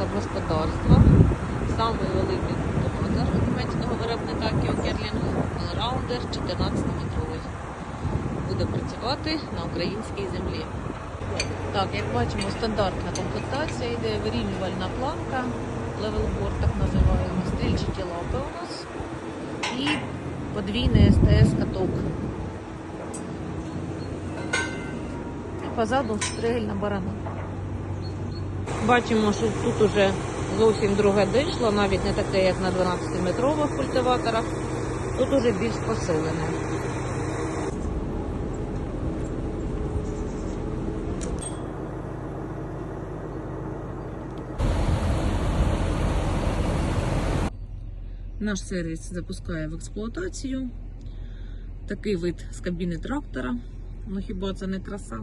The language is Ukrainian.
Господарства, Самий великий томатер німецького виробника Кіокерлінгу раундер 14-метровий. Буде працювати на українській землі. Так, як бачимо, стандартна комплектація, йде вирівнювальна планка, левелборд, так називаємо, стрільчики лапи у нас і подвійний СТС-каток. Позаду стрельна барана. Бачимо, що тут уже зовсім друге дишло, навіть не таке, як на 12-метрових культиваторах. Тут уже більш посилене. Наш сервіс запускає в експлуатацію такий вид з кабіни трактора. Ну хіба це не краса?